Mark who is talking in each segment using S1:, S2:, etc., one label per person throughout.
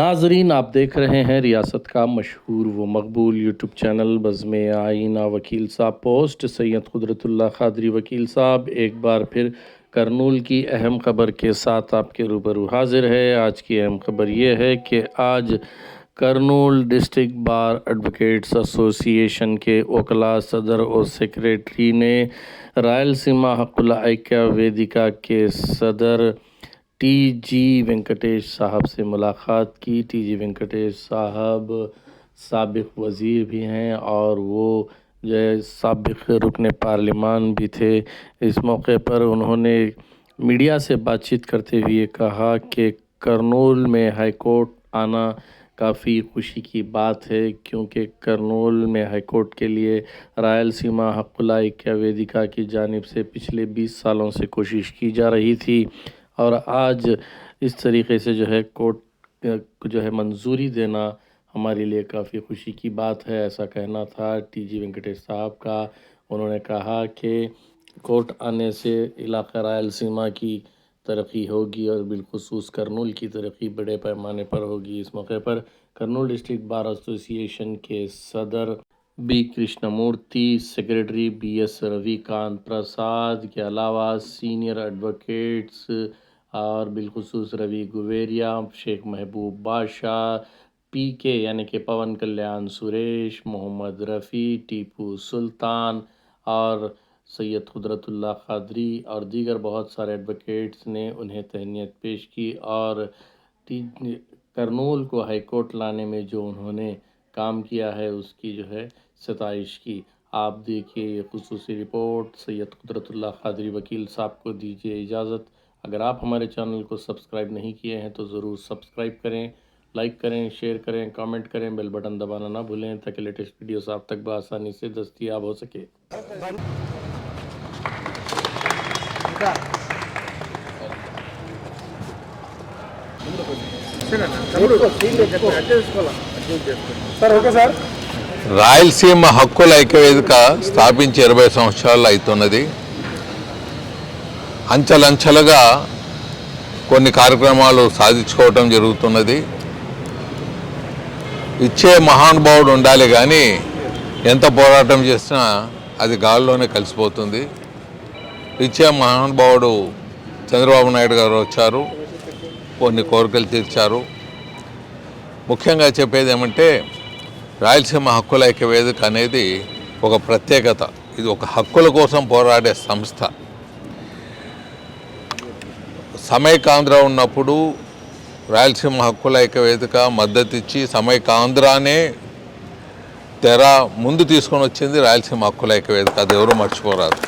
S1: ناظرین، آپ دیکھ رہے ہیں ریاست کا مشہور و مقبول یوٹیوب چینل بزم آئینہ وکیل صاحب پوسٹ۔ سید قدرت اللہ خادری وکیل صاحب، ایک بار پھر کرنول کی اہم خبر کے ساتھ آپ کے روبرو حاضر ہے۔ آج کی اہم خبر یہ ہے کہ آج کرنول ڈسٹرکٹ بار ایڈوکیٹس ایسوسی ایشن کے اوکلا صدر اور سیکریٹری نے رائل سیما حق العقیہ ویدیکا کے صدر ٹی جی وینکٹیش صاحب سے ملاقات کی۔ ٹی جی وینکٹیش صاحب سابق وزیر بھی ہیں اور وہ جو ہے سابق رکن پارلیمان بھی تھے۔ اس موقع پر انہوں نے میڈیا سے بات چیت کرتے ہوئے کہا کہ کرنول میں ہائی کورٹ آنا کافی خوشی کی بات ہے کیونکہ کرنول میں ہائی کورٹ کے لیے رائل سیما حق اللہ ویدیکا کی جانب سے پچھلے بیس سالوں سے کوشش کی جا رہی تھی۔ اور آج اس طریقے سے جو ہے کورٹ جو ہے منظوری دینا ہمارے لیے کافی خوشی کی بات ہے۔ ایسا کہنا تھا ٹی جی وینکٹیش صاحب کا۔ انہوں نے کہا کہ کورٹ آنے سے علاقہ رائلسیما کی ترقی ہوگی اور بالخصوص کرنول کی ترقی بڑے پیمانے پر ہوگی۔ اس موقع پر کرنول ڈسٹرکٹ بار ایسوسیشن کے صدر بی کرشنا مورتی سیکریٹری بی ایس روی کانت پرساد، کے علاوہ سینئر ایڈوکیٹس اور بالخصوص روی گویریا، شیخ محبوب بادشاہ، پی کے یعنی کہ پون کلیان سریش، محمد رفیع، ٹیپو سلطان اور سید قدرت اللہ قادری اور دیگر بہت سارے ایڈوکیٹس نے انہیں تہنیت پیش کی اور کرنول کو ہائی کورٹ لانے میں جو انہوں نے کام کیا ہے، اس کی جو ہے ستائش کی۔ آپ دیکھیے یہ خصوصی رپورٹ، سید قدرت اللہ قادری وکیل صاحب کو دیجیے اجازت۔ اگر آپ ہمارے چینل کو سبسکرائب نہیں کیے ہیں تو ضرور سبسکرائب کریں لائک کریں شیئر کریں کامنٹ کریں بیل بٹن دبانا
S2: نہ بھولیں تاکہ لیٹسٹ ویڈیوز آپ تک بآسانی سے دستیاب ہو سکے۔
S3: రాయలసీమ چیر بے స్థాపించి ఇరవై సంవత్సరాలు అవుతున్నది అంచెలంచెలుగా కొన్ని కార్యక్రమాలు సాధించుకోవటం జరుగుతున్నది. ఇచ్చే మహానుభావుడు ఉండాలి కానీ ఎంత పోరాటం చేసినా అది గాల్లోనే కలిసిపోతుంది. ఇచ్చే మహానుభావుడు చంద్రబాబు నాయుడు గారు వచ్చారు కొన్ని కోరికలు తీర్చారు. ముఖ్యంగా చెప్పేది ఏమంటే రాయలసీమ హక్కుల ఐక్య వేదిక అనేది ఒక ప్రత్యేకత. ఇది ఒక హక్కుల కోసం పోరాడే సంస్థ. సమైకాంధ్ర ఉన్నప్పుడు రాయలసీమ హక్కుల ఐక్య వేదిక మద్దతు ఇచ్చి సమైకాంధ్రానే తెర ముందు తీసుకొని వచ్చింది రాయలసీమ హక్కుల ఐక్య వేదిక అది ఎవరు మర్చిపోరాదు.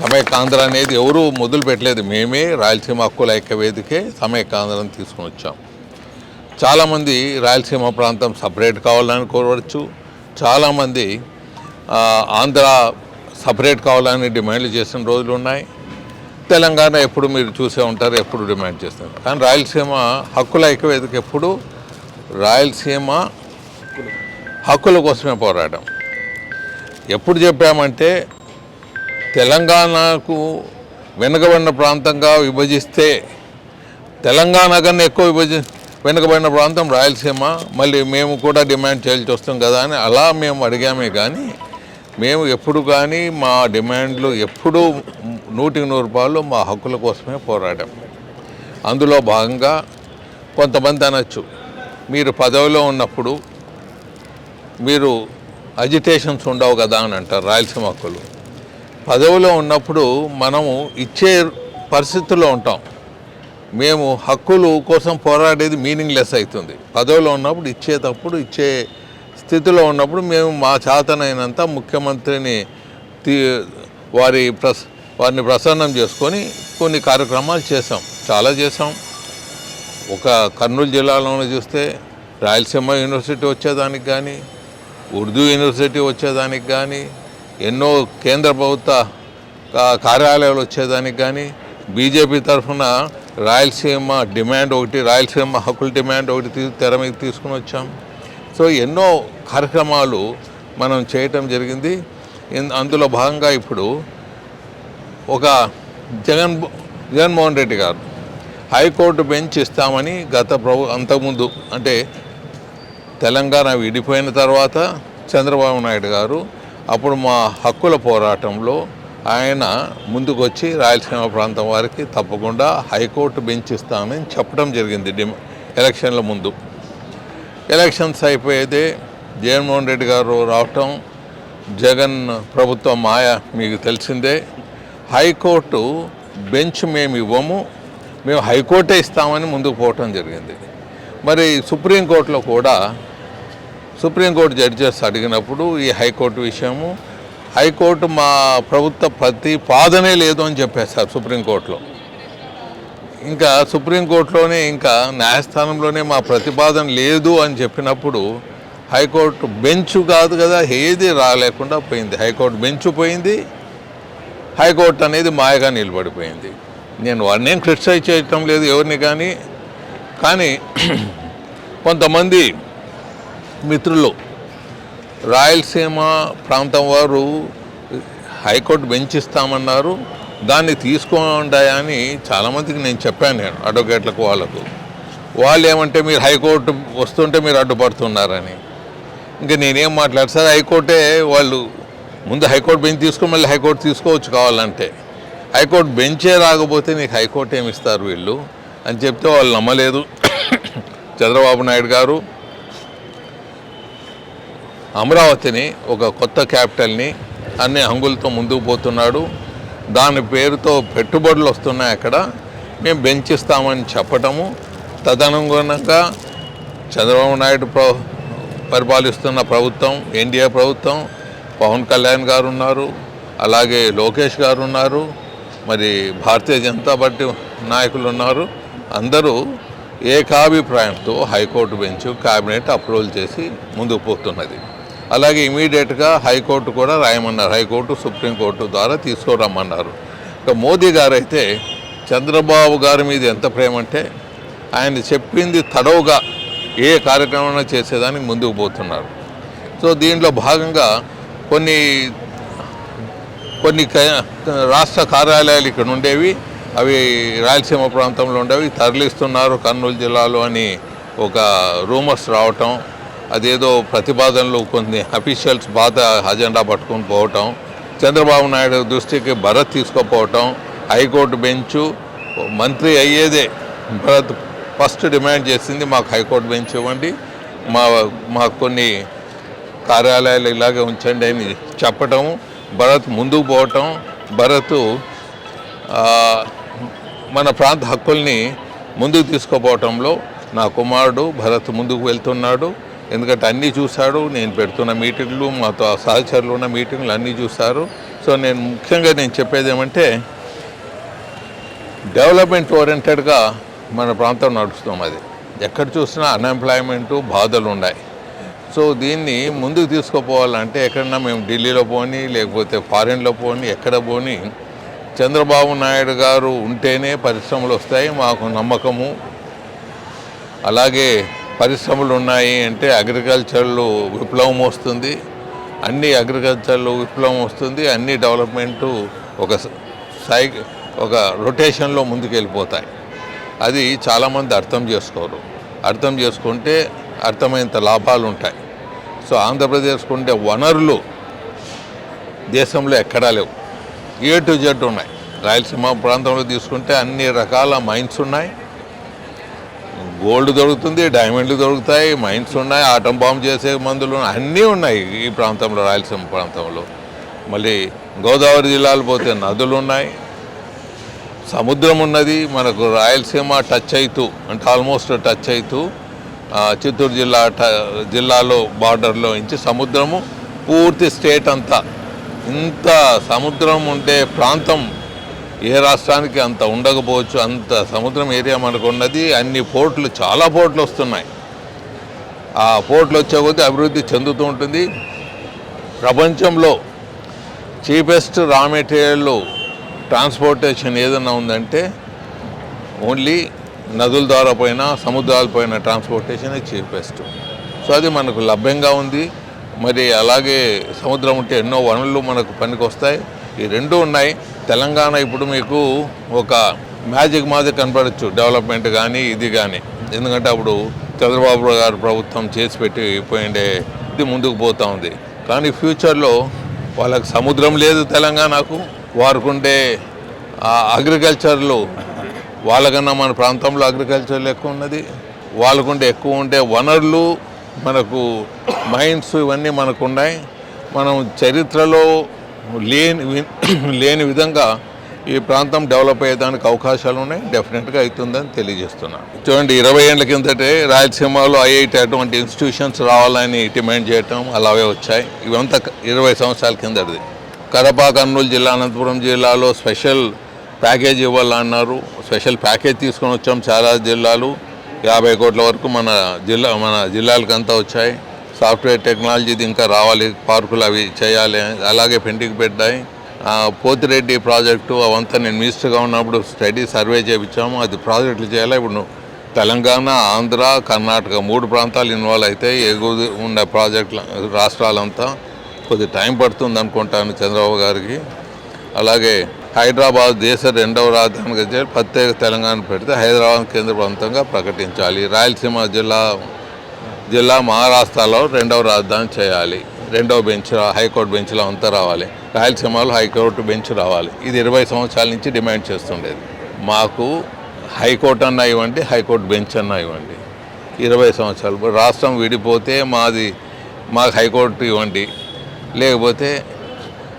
S3: సమైకాంధ్ర అనేది ఎవరు మొదలు పెట్టలేదు. మేమే రాయలసీమ హక్కుల ఐక్య వేదికే సమైకాంధ్రని తీసుకొని వచ్చాం. చాలామంది రాయలసీమ ప్రాంతం సపరేట్ కావాలని కోరవచ్చు. చాలామంది ఆంధ్ర సపరేట్ కావాలని డిమాండ్లు చేసిన రోజులు ఉన్నాయి. తెలంగాణ ఎప్పుడు మీరు చూసే ఉంటారు ఎప్పుడు డిమాండ్ చేస్తారు? కానీ రాయలసీమ హక్కుల ఐక్యవేదిక ఎప్పుడు? రాయలసీమ హక్కుల కోసమే పోరాటం. ఎప్పుడు చెప్పామంటే తెలంగాణకు వెనుకబడిన ప్రాంతంగా విభజిస్తే తెలంగాణ కన్నా ఎక్కువ విభజి వెనుకబడిన ప్రాంతం రాయలసీమ మళ్ళీ మేము కూడా డిమాండ్ చేయాల్సి వస్తాం కదా అని అలా మేము అడిగామే కానీ మేము ఎప్పుడు కానీ మా డిమాండ్లు ఎప్పుడూ నూటికి నూరు రూపాయలు మా హక్కుల కోసమే పోరాడాం. అందులో భాగంగా కొంతమంది అనొచ్చు మీరు పదవిలో ఉన్నప్పుడు మీరు అజిటేషన్స్ ఉండవు కదా అని అంటారు రాయలసీమ హక్కులు. పదవిలో ఉన్నప్పుడు మనము ఇచ్చే పరిస్థితుల్లో ఉంటాం. మేము హక్కులు కోసం పోరాడేది మీనింగ్లెస్ అవుతుంది. పదవిలో ఉన్నప్పుడు ఇచ్చేటప్పుడు ఇచ్చే స్థితిలో ఉన్నప్పుడు మేము మా చేతనైనంత ముఖ్యమంత్రిని తీ వారి ప్రస వారిని ప్రసన్నం చేసుకొని కొన్ని కార్యక్రమాలు చేసాం చాలా చేసాం ఒక కర్నూలు జిల్లాలోనే చూస్తే రాయలసీమ యూనివర్సిటీ వచ్చేదానికి కానీ ఉర్దూ యూనివర్సిటీ వచ్చేదానికి కానీ ఎన్నో కేంద్ర ప్రభుత్వ కార్యాలయాలు వచ్చేదానికి కానీ బీజేపీ తరఫున రాయలసీమ డిమాండ్ ఒకటి రాయలసీమ హక్కుల డిమాండ్ ఒకటి తెర మీద తీసుకుని వచ్చాం. సో ఎన్నో కార్యక్రమాలు మనం చేయటం జరిగింది. అందులో భాగంగా ఇప్పుడు ఒక జగన్ జగన్మోహన్ రెడ్డి గారు హైకోర్టు బెంచ్ ఇస్తామని గత ప్రభు అంతకుముందు అంటే తెలంగాణ విడిపోయిన తర్వాత చంద్రబాబు నాయుడు గారు అప్పుడు మా హక్కుల పోరాటంలో ఆయన ముందుకొచ్చి రాయలసీమ ప్రాంతం వారికి తప్పకుండా హైకోర్టు బెంచ్ ఇస్తామని చెప్పడం జరిగింది డిమ ఎలక్షన్ల ముందు. ఎలక్షన్స్ అయిపోయేదే జగన్మోహన్ రెడ్డి గారు రావటం జగన్ ప్రభుత్వం మాయ మీకు తెలిసిందే. హైకోర్టు బెంచ్ మేము ఇవ్వము మేము హైకోర్టే ఇస్తామని ముందుకు పోవటం జరిగింది. మరి సుప్రీంకోర్టులో కూడా సుప్రీంకోర్టు జడ్జెస్ అడిగినప్పుడు ఈ హైకోర్టు విషయము హైకోర్టు మా ప్రభుత్వ ప్రతిపాదనే లేదు అని చెప్పేశారు సుప్రీంకోర్టులో. ఇంకా సుప్రీంకోర్టులోనే ఇంకా న్యాయస్థానంలోనే మా ప్రతిపాదన లేదు అని చెప్పినప్పుడు హైకోర్టు బెంచ్ కాదు కదా ఏది రాలేకుండా పోయింది. హైకోర్టు బెంచ్ పోయింది. హైకోర్టు అనేది మాయగా నిలబడిపోయింది. నేను వాడినేం క్రిటిసైజ్ చేయటం లేదు ఎవరిని కానీ. కానీ కొంతమంది మిత్రులు రాయలసీమ ప్రాంతం వారు హైకోర్టు బెంచ్ ఇస్తామన్నారు. దాన్ని తీసుకోండి చాలామందికి నేను చెప్పాను నేను అడ్వకేట్లకు వాళ్ళకు. వాళ్ళు ఏమంటే మీరు హైకోర్టు వస్తుంటే మీరు అడ్డుపడుతున్నారని. ఇంకా నేనేం మాట్లాడు సార్ హైకోర్టే వాళ్ళు ముందు హైకోర్టు బెంచ్ తీసుకుని మళ్ళీ హైకోర్టు తీసుకోవచ్చు కావాలంటే. హైకోర్టు బెంచే రాకపోతే నీకు హైకోర్టు ఏమి ఇస్తారు వీళ్ళు? అని చెప్తే వాళ్ళు నమ్మలేదు. చంద్రబాబు నాయుడు గారు అమరావతిని ఒక కొత్త క్యాపిటల్ని అన్ని హంగులతో ముందుకు పోతున్నాడు. దాని పేరుతో పెట్టుబడులు వస్తున్నాయి అక్కడ. మేము బెంచ్ ఇస్తామని చెప్పటము. తదనుగుణంగా చంద్రబాబు నాయుడు ప్ర పరిపాలిస్తున్న ప్రభుత్వం ఎన్డీఏ ప్రభుత్వం పవన్ కళ్యాణ్ గారు ఉన్నారు అలాగే లోకేష్ గారు ఉన్నారు మరి భారతీయ జనతా పార్టీ నాయకులు ఉన్నారు. అందరూ ఏకాభిప్రాయంతో high court bench cabinet approval చేసి ముందుకు పోతున్నది. అలాగే ఇమీడియట్గా హైకోర్టు కూడా రాయమన్నారు. హైకోర్టు సుప్రీంకోర్టు ద్వారా తీసుకురమ్మన్నారు. ఇక మోదీ గారు అయితే చంద్రబాబు గారి మీద ఎంత ప్రేమ అంటే ఆయన చెప్పింది తడవుగా ఏ కార్యక్రమం చేసేదానికి ముందుకు పోతున్నారు. సో దీంట్లో భాగంగా కొన్ని కొన్ని క- రాష్ట్ర కార్యాలయాలు ఇక్కడ ఉండేవి. అవి రాయలసీమ ప్రాంతంలో ఉండేవి. తరలిస్తున్నారు కర్నూలు జిల్లాలో అని ఒక రూమర్స్ రావటం అదేదో ప్రతిపాదనలు కొన్ని అఫీషియల్స్ బాధ అజెండా పట్టుకొని పోవటం చంద్రబాబు నాయుడు దృష్టికి భరత్ తీసుకుపోవటం హైకోర్టు బెంచు మంత్రి అయ్యేదే భరత్ ఫస్ట్ డిమాండ్ చేసింది మాకు హైకోర్టు బెంచ్ ఇవ్వండి మా మాకు కొన్ని కార్యాలయాలు ఇలాగే ఉంచండి అని చెప్పటం భరత్ ముందుకు పోవటం భరత్ మన ప్రాంత హక్కుల్ని ముందుకు తీసుకుపోవటంలో నా కుమారుడు భరత్ ముందుకు వెళ్తున్నాడు. ఎందుకంటే అన్నీ చూశాడు నేను పెడుతున్న మీటింగ్లు మాతో సహచరులు ఉన్న మీటింగ్లు అన్నీ చూశారు. సో నేను ముఖ్యంగా నేను చెప్పేది ఏమంటే డెవలప్మెంట్ ఓరియంటెడ్గా మన ప్రాంతం నడుస్తాం అది. ఎక్కడ చూసినా అన్ఎంప్లాయ్మెంటు బాధలు ఉన్నాయి. సో దీన్ని ముందుకు తీసుకుపోవాలంటే ఎక్కడన్నా మేము ఢిల్లీలో పోని లేకపోతే ఫారిన్లో పోని ఎక్కడ పోని చంద్రబాబు నాయుడు గారు ఉంటేనే పరిశ్రమలు వస్తాయి మాకు నమ్మకము. అలాగే పరిశ్రమలు ఉన్నాయి అంటే అగ్రికల్చర్లో విప్లవం వస్తుంది. అన్ని అగ్రికల్చర్లో విప్లవం వస్తుంది. అన్ని డెవలప్మెంటు ఒక సై ఒక రొటేషన్లో ముందుకెళ్ళిపోతాయి. అది చాలామంది అర్థం చేసుకోరు. అర్థం చేసుకుంటే అర్థమైనంత లాభాలు ఉంటాయి సో ఆంధ్రప్రదేశ్కు ఉండే వనరులు దేశంలో ఎక్కడా లేవు. ఏ టు జెడ్ ఉన్నాయి. రాయలసీమ ప్రాంతంలో తీసుకుంటే అన్ని రకాల మైన్స్ ఉన్నాయి. గోల్డ్ దొరుకుతుంది డైమండ్లు దొరుకుతాయి మైన్స్ ఉన్నాయి ఆటం బాంబు చేసే మందులు ఉన్నాయి. అన్నీ ఉన్నాయి ఈ ప్రాంతంలో రాయలసీమ ప్రాంతంలో మళ్ళీ గోదావరి జిల్లాలు పోతే నదులు ఉన్నాయి సముద్రం ఉన్నది మనకు రాయలసీమ టచ్ అవుతూ అంటే ఆల్మోస్ట్ టచ్ అవుతూ చిత్తూరు జిల్లా ట- జిల్లాలో బార్డర్లో ఇంచి సముద్రము పూర్తి స్టేట్ అంతా ఇంత సముద్రం ఉండే ప్రాంతం ఏ రాష్ట్రానికి అంత ఉండకపోవచ్చు అంత సముద్రం ఏరియా మనకు ఉన్నది అన్ని పోర్ట్లు చాలా పోర్ట్లు వస్తున్నాయి. ఆ పోర్ట్లు వచ్చే కొద్దీ అభివృద్ధి చెందుతూ ఉంటుంది. ప్రపంచంలో చీపెస్ట్ రా మెటీరియల్ ట్రాన్స్పోర్టేషన్ ఏదన్నా ఉందంటే ఓన్లీ నదుల ద్వారా పోయిన సముద్రాల పోయిన ట్రాన్స్పోర్టేషన్ చీపెస్ట్. సో అది మనకు లభ్యంగా ఉంది. మరి అలాగే సముద్రం ఉంటే ఎన్నో వనరులు మనకు పనికి వస్తాయి ఈ రెండు ఉన్నాయి. తెలంగాణ ఇప్పుడు మీకు ఒక మ్యాజిక్ మాదిరి కనపడచ్చు డెవలప్మెంట్ కానీ ఇది కానీ ఎందుకంటే అప్పుడు చంద్రబాబు గారు ప్రభుత్వం చేసి పెట్టి పోయిండే ఇది ముందుకు పోతూ ఉంది. కానీ ఫ్యూచర్లో వాళ్ళకి సముద్రం లేదు తెలంగాణకు. వారికుండే అగ్రికల్చర్లు వాళ్ళకన్నా మన ప్రాంతంలో అగ్రికల్చర్లు ఎక్కువ ఉన్నది. వాళ్ళకుండే ఎక్కువ ఉండే వనరులు మనకు మైండ్స్ ఇవన్నీ మనకు ఉన్నాయి. మనం చరిత్రలో లేని లేని విధంగా ఈ ప్రాంతం డెవలప్ అయ్యేదానికి అవకాశాలు ఉన్నాయి. డెఫినెట్గా అవుతుందని తెలియజేస్తున్నాను చూడండి ఇరవై ఏళ్ళ కిందటే రాయలసీమలో ఐఐటి అటువంటి ఇన్స్టిట్యూషన్స్ రావాలని డిమాండ్ చేయటం అలాగే వచ్చాయి. ఇవంతా ఇరవై సంవత్సరాల కిందటిది. కడప కర్నూలు జిల్లా అనంతపురం జిల్లాలో స్పెషల్ ప్యాకేజ్ ఇవ్వాలన్నారు. స్పెషల్ ప్యాకేజ్ తీసుకొని వచ్చాం చాలా జిల్లాలు. యాభై కోట్ల వరకు మన జిల్లా మన జిల్లాలకంతా వచ్చాయి. సాఫ్ట్వేర్ టెక్నాలజీది ఇంకా రావాలి పార్కులు అవి చేయాలి అలాగే పెండింగ్ పెట్టాయి. పోతిరెడ్డి ప్రాజెక్టు అవంతా నేను మినిస్టర్గా ఉన్నప్పుడు స్టడీ సర్వే చేయించాము అది ప్రాజెక్టులు చేయాలి. ఇప్పుడు తెలంగాణ ఆంధ్ర కర్ణాటక మూడు ప్రాంతాలు ఇన్వాల్వ్ అయితే ఎగు ఉన్న ప్రాజెక్టుల రాష్ట్రాలంతా కొద్ది టైం పడుతుంది అనుకుంటాను చంద్రబాబు గారికి. అలాగే హైదరాబాద్ దేశ రెండవ రాజధానిగా చేసి ప్రత్యేక తెలంగాణ పెడితే హైదరాబాద్ కేంద్ర ప్రాంతంగా ప్రకటించాలి. రాయలసీమ జిల్లా జిల్లా మహారాష్ట్రలో రెండవ రాజధాని చేయాలి. రెండవ బెంచ్ హైకోర్టు బెంచ్లో అంతా రావాలి. రాయలసీమలో హైకోర్టు బెంచ్ రావాలి. ఇది ఇరవై సంవత్సరాల నుంచి డిమాండ్ చేస్తుండేది. మాకు హైకోర్టు అన్నా ఇవ్వండి హైకోర్టు బెంచ్ అన్నా ఇవ్వండి. ఇరవై సంవత్సరాలు రాష్ట్రం విడిపోతే మాది మాకు హైకోర్టు ఇవ్వండి. లేకపోతే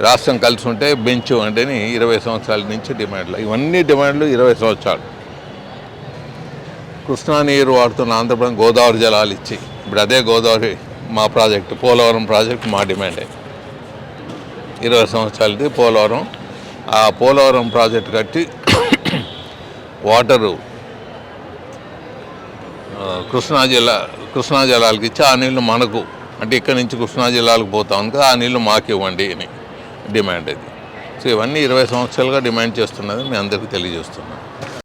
S3: రాష్ట్రం కలిసి ఉంటే బెంచ్ ఇవ్వండి అని ఇరవై సంవత్సరాల నుంచి డిమాండ్లు. ఇవన్నీ డిమాండ్లు ఇరవై సంవత్సరాలు. కృష్ణా నీరు వాడుతున్న ఆంధ్రప్రదేశ్ గోదావరి జలాలు ఇచ్చి ఇప్పుడు అదే గోదావరి మా ప్రాజెక్టు పోలవరం ప్రాజెక్టు మా డిమాండే. ఇరవై సంవత్సరాలది పోలవరం. ఆ పోలవరం ప్రాజెక్టు కట్టి వాటరు కృష్ణా జిల్లా కృష్ణా జలాలకు ఇచ్చి ఆ నీళ్ళు మనకు అంటే ఇక్కడి నుంచి కృష్ణా జిల్లాలకు పోతా ఉంది కదా ఆ నీళ్ళు మాకు ఇవ్వండి అని డిమాండ్ అది సో ఇవన్నీ ఇరవై సంవత్సరాలుగా డిమాండ్ చేస్తున్నది మీ అందరికీ తెలియజేస్తున్నాను.